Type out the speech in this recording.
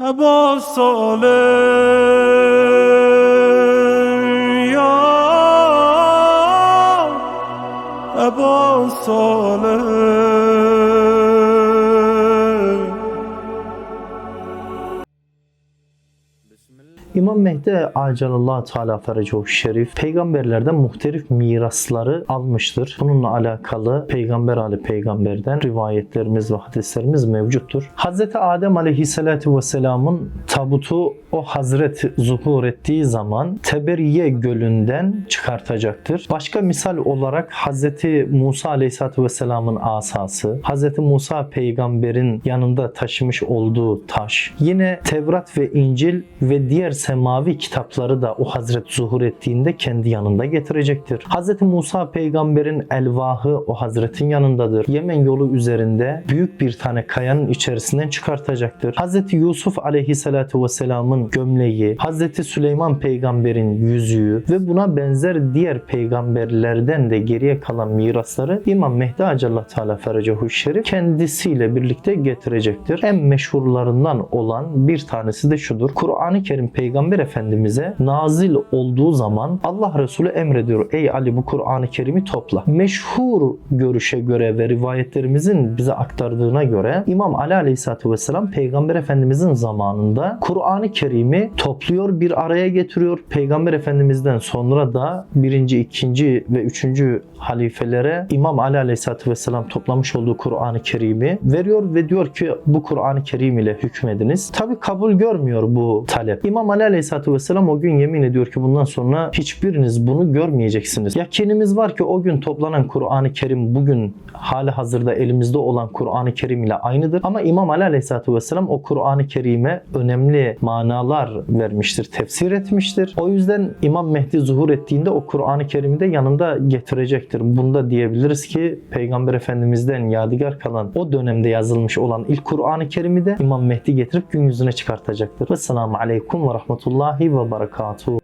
ابا صالح یا ابا صالح İmam Mehdi Acalallah Teala Ferecahu Şerif peygamberlerden muhtelif mirasları almıştır. Bununla alakalı Peygamber Ali Peygamber'den rivayetlerimiz ve hadislerimiz mevcuttur. Hz. Adem Aleyhisselatü Vesselam'ın tabutu o Hazret zuhur ettiği zaman Teberiye Gölü'nden çıkartacaktır. Başka misal olarak Hz. Musa Aleyhisselatü Vesselam'ın asası, Hz. Musa peygamberin yanında taşımış olduğu taş, yine Tevrat ve İncil ve diğer semavi kitapları da o Hazret zuhur ettiğinde kendi yanında getirecektir. Hz. Musa peygamberin elvahı o Hazretin yanındadır. Yemen yolu üzerinde büyük bir tane kayanın içerisinden çıkartacaktır. Hz. Yusuf aleyhissalatu vesselamın gömleği, Hz. Süleyman peygamberin yüzüğü ve buna benzer diğer peygamberlerden de geriye kalan mirasları İmam Mehdi Acellah Teala Ferecahu Şerif kendisiyle birlikte getirecektir. En meşhurlarından olan bir tanesi de şudur. Kur'an-ı Kerim Peygamber Efendimiz'e nazil olduğu zaman Allah Resulü emrediyor. Ey Ali bu Kur'an-ı Kerim'i topla. Meşhur görüşe göre ve rivayetlerimizin bize aktardığına göre İmam Ali Aleyhisselatü Vesselam Peygamber Efendimiz'in zamanında Kur'an-ı Kerim'i topluyor bir araya getiriyor. Peygamber Efendimiz'den sonra da birinci, ikinci ve üçüncü halifelere İmam Ali Aleyhisselatü Vesselam toplamış olduğu Kur'an-ı Kerim'i veriyor ve diyor ki bu Kur'an-ı Kerim ile hükmediniz. Tabi kabul görmüyor bu talep. İmam Ali Aleyhisselatü Vesselam o gün yemin ediyor ki bundan sonra hiçbiriniz bunu görmeyeceksiniz. Yakinimiz var ki o gün toplanan Kur'an-ı Kerim bugün hali hazırda elimizde olan Kur'an-ı Kerim ile aynıdır. Ama İmam Ali Aleyhisselatü Vesselam o Kur'an-ı Kerim'e önemli manalar vermiştir, tefsir etmiştir. O yüzden İmam Mehdi zuhur ettiğinde o Kur'an-ı Kerim'i de yanında getirecektir. Bunda diyebiliriz ki Peygamber Efendimiz'den yadigar kalan o dönemde yazılmış olan ilk Kur'an-ı Kerim'i de İmam Mehdi getirip gün yüzüne çıkartacaktır. Vesselamu Aleyküm ve Rahmetullahi ve Berekatuhu.